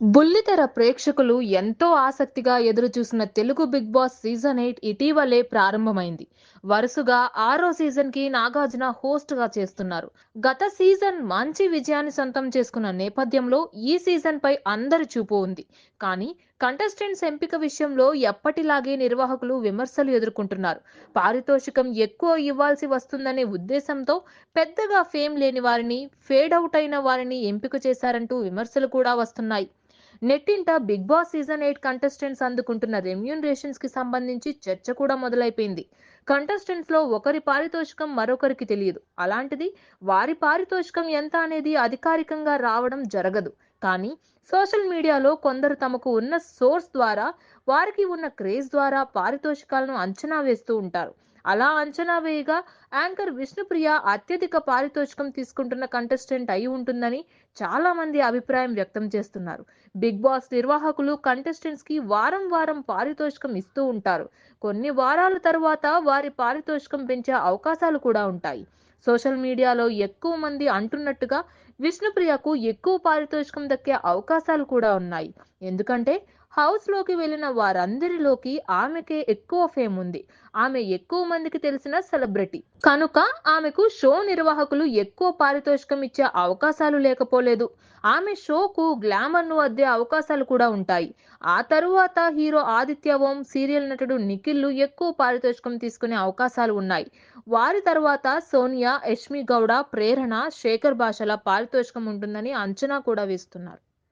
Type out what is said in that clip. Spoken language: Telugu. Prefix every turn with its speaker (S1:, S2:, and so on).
S1: బుల్లితెర ప్రేక్షకులు ఎంతో ఆసక్తిగా ఎదురుచూసిన Telugu Bigg Boss season eight ఇటీవలే ప్రారంభమైంది. వరుసగా ఆరో సీజన్కి నాగార్జున హోస్ట్గా చేస్తున్నారు. గత సీజన్ మంచి విజయాన్ని సొంతం చేసుకున్న నేపథ్యంలో ఈ సీజన్ పై అందరి చూపు ఉంది. కానీ కంటెస్టెంట్స్ ఎంపిక విషయంలో ఎప్పటిలాగే నిర్వాహకులు విమర్శలు ఎదుర్కొంటున్నారు. పారితోషికం ఎక్కువ ఇవ్వాల్సి వస్తుందనే ఉద్దేశంతో పెద్దగా ఫేమ్ లేని వారిని ఫేడ్ అవుట్ అయిన వారిని ఎంపిక చేశారంటూ విమర్శలు కూడా వస్తున్నాయి. నెట్టింట Bigg Boss season eight contestants అందుకుంటున్న రెమ్యూనరేషన్స్కి సంబంధించి చర్చ కూడా మొదలైపోయింది. కంటెస్టెంట్స్లో ఒకరి పారితోషికం మరొకరికి తెలియదు. అలాంటిది వారి పారితోషికం ఎంత అనేది అధికారికంగా రావడం జరగదు. కానీ సోషల్ మీడియాలో కొందరు తమకు ఉన్న సోర్స్ ద్వారా వారికి ఉన్న క్రేజ్ ద్వారా పారితోషికాలను అంచనా వేస్తూ ఉంటారు. అలా అంచనా వేయగా యాంకర్ విష్ణుప్రియ అత్యధిక పారితోషికం తీసుకుంటున్న కంటెస్టెంట్ అయి ఉంటుందని చాలా మంది అభిప్రాయం వ్యక్తం చేస్తున్నారు. బిగ్ బాస్ నిర్వాహకులు కంటెస్టెంట్స్కి వారం వారం పారితోషికం ఇస్తూ ఉంటారు. కొన్ని వారాల తర్వాత వారి పారితోషికం పెంచే అవకాశాలు కూడా ఉంటాయి. సోషల్ మీడియాలో ఎక్కువ మంది అంటున్నట్టుగా విష్ణుప్రియకు ఎక్కువ పారితోషికం దక్కే అవకాశాలు కూడా ఉన్నాయి. ఎందుకంటే హౌస్లోకి వెళ్ళిన వారందరిలోకి ఆమెకే ఎక్కువ ఫేమ్ ఉంది. ఆమె ఎక్కువ మందికి తెలిసిన సెలబ్రిటీ కనుక ఆమెకు షో నిర్వాహకులు ఎక్కువ పారితోషికం ఇచ్చే అవకాశాలు లేకపోలేదు. ఆమె షోకు గ్లామర్ను అద్దే అవకాశాలు కూడా ఉంటాయి. ఆ తరువాత హీరో ఆదిత్య ఓం సీరియల్ నటుడు నిఖిల్లు ఎక్కువ పారితోషికం తీసుకునే అవకాశాలు ఉన్నాయి. వారి తర్వాత సోనియా యష్మి గౌడ ప్రేరణ శేఖర్ భాషల పారితోషికం ఉంటుందని అంచనా కూడా వేస్తున్నారు.